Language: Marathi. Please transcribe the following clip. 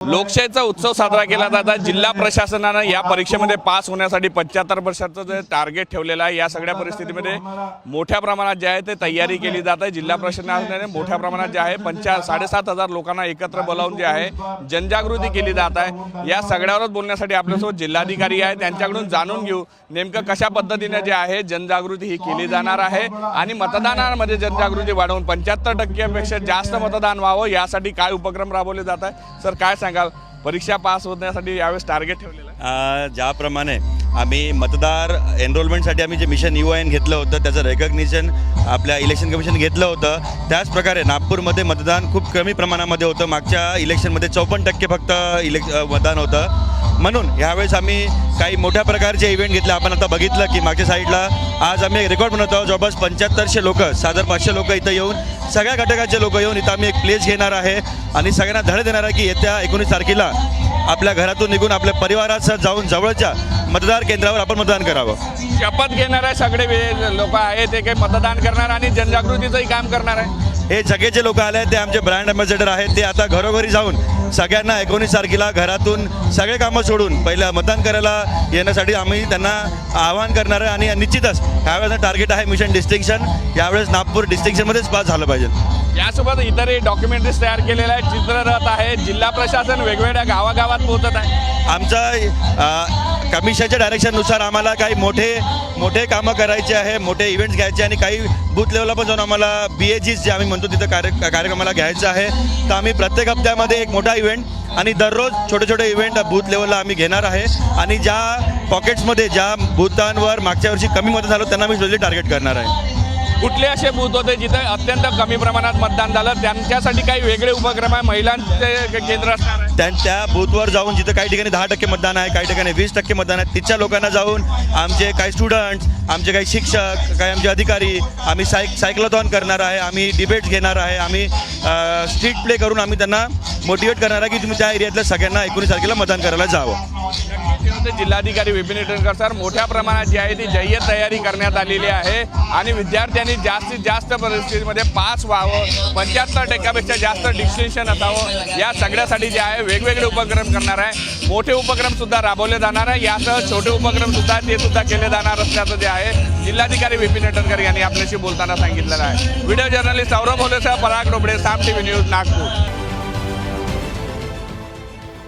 लोकशाहीचा उत्सव साजरा केला जात आहे. जिल्हा प्रशासनानं या परीक्षेमध्ये पास होण्यासाठी पंच्याहत्तर वर्षाचं जे टार्गेट ठेवलेलं आहे या सगळ्या परिस्थितीमध्ये मोठ्या प्रमाणात जे आहे ते तयारी केली जात आहे. जिल्हा प्रशासनाने मोठ्या प्रमाणात जे आहे पंचा साडेसात हजार लोकांना एकत्र बोलावून जे आहे जनजागृती केली जात आहे. या सगळ्यावरच बोलण्यासाठी आपल्यासोबत जिल्हाधिकारी आहे त्यांच्याकडून जाणून घेऊ नेमकं कशा पद्धतीने जे आहे जनजागृती ही केली जाणार आहे आणि मतदानामध्ये जनजागृती वाढवून पंच्याहत्तर टक्क्यापेक्षा जास्त मतदान व्हावं यासाठी काय उपक्रम राबवले जात आहे सर काय सांगाल? परीक्षा पास होण्यासाठी यावेळेस टार्गेट ठेवलेलं ज्याप्रमाणे आम्ही मतदार एनरोलमेंटसाठी आम्ही जे मिशन यू आय एन घेतलं होतं त्याचं रेकग्निशन आपल्या इलेक्शन कमिशन घेतलं होतं. त्याचप्रकारे नागपूरमध्ये मतदान खूप कमी प्रमाणामध्ये होतं. मागच्या इलेक्शनमध्ये चौपन्न टक्के फक्त इलेक् मतदान होतं. म्हणून यावेळेस आम्ही काही मोठ्या प्रकारचे इव्हेंट घेतले. आपण आता बघितलं की मागच्या साईडला आज आम्ही एक रेकॉर्ड बनवतो जवळपास पंच्याहत्तरशे लोक साधारण पाचशे लोक इथं येऊन सगळ्या घटकाचे लोक येऊन इथं आम्ही एक प्लेस घेणार आहे. आणि सगळ्यांना धडे देणार आहे की येत्या एकोणीस तारखेला आपल्या घरातून निघून आपल्या परिवारासह जाऊन जवळच्या मतदार केंद्रावर आपण मतदान करावं. शपथ घेणारे सगळे लोक आहेत ते काही मतदान करणार आणि जनजागृतीचंही काम करणार आहे. हे सगळे जे लोक आले आहेत ते आमचे ब्रँड अँबॅसेडर आहेत ते आता घरोघरी जाऊन सगळ्यांना एकोणीस तारखेला घरातून सगळे कामं सोडून पहिलं मतदान करायला येण्यासाठी आम्ही त्यांना आवाहन करणार आहे आणि निश्चितच यावेळेस टार्गेट आहे मिशन डिस्टिंक्शन यावेळेस नागपूर डिस्टिंक्शनमध्येच पास झालं पाहिजे. यासोबत इतरही डॉक्युमेंटरीज तयार केलेल्या आहेत. चित्ररथ आहे जिल्हा प्रशासन वेगवेगळ्या गावागावात पोहोचत आहे. आमचं कमिशनच्या डायरेक्शननुसार आम्हाला काही मोठे मोठे कामं करायचे आहे मोठे इव्हेंट्स घ्यायचे आणि काही बूथ लेवलला पण जाऊन आम्हाला बी ए जीज जे आम्ही म्हणतो तिथं कार्य कार्यक्रमाला घ्यायचं आहे. तर आम्ही प्रत्येक हप्त्यामध्ये एक मोठा इव्हेंट आणि दररोज छोटे छोटे इव्हेंट बूथ लेवलला आम्ही घेणार आहे. आणि ज्या पॉकेट्समध्ये ज्या बूथांवर मागच्या वर्षी कमी मतं झालं त्यांना मी स्पेशली टार्गेट करणार आहे. कुठले असे बूथ होते जिथे अत्यंत कमी प्रमाणात मतदान झालं? त्यांच्यासाठी काही वेगळे उपक्रम आहे? महिलांचे केंद्र असणार त्यांच्या बूथवर जाऊन जिथं काही ठिकाणी दहा टक्के मतदान आहे काही ठिकाणी वीस टक्के मतदान आहे तिथच्या लोकांना जाऊन आमचे काही स्टुडंट्स आमचे काही शिक्षक काही आमचे अधिकारी आम्ही सायक सायक्लोथॉन करणार आहे आम्ही डिबेट्स घेणार आहे आम्ही स्ट्रीट प्ले करून आम्ही त्यांना मोटिवेट करणार आहे की तुम्ही त्या एरियातल्या सगळ्यांना एकोणीस तारखेला मतदान करायला जावं. ते जिल्हाधिकारी विपिन इटनकर सर मोठ्या प्रमाणात जी आहे ती जय्य तयारी करण्यात आलेली आहे आणि विद्यार्थ्यांनी जास्तीत जास्त परिस्थितीमध्ये पास व्हावं पंच्याहत्तर टक्क्यापेक्षा जास्त डिस्टिंक्शन असावं या सगळ्यासाठी जे आहे वेगवेगळे उपक्रम करणार आहे. मोठे उपक्रमसुद्धा राबवले जाणार आहे. यासह छोटे उपक्रमसुद्धा ते सुद्धा केले जाणार असल्याचं जे आहे जिल्हाधिकारी विपिन इटनकर यांनी आपल्याशी बोलताना सांगितलेलं आहे. व्हिडिओ जर्नलिस्ट सौरभ होलेसह Parag Dobde Saam TV news Nagpur.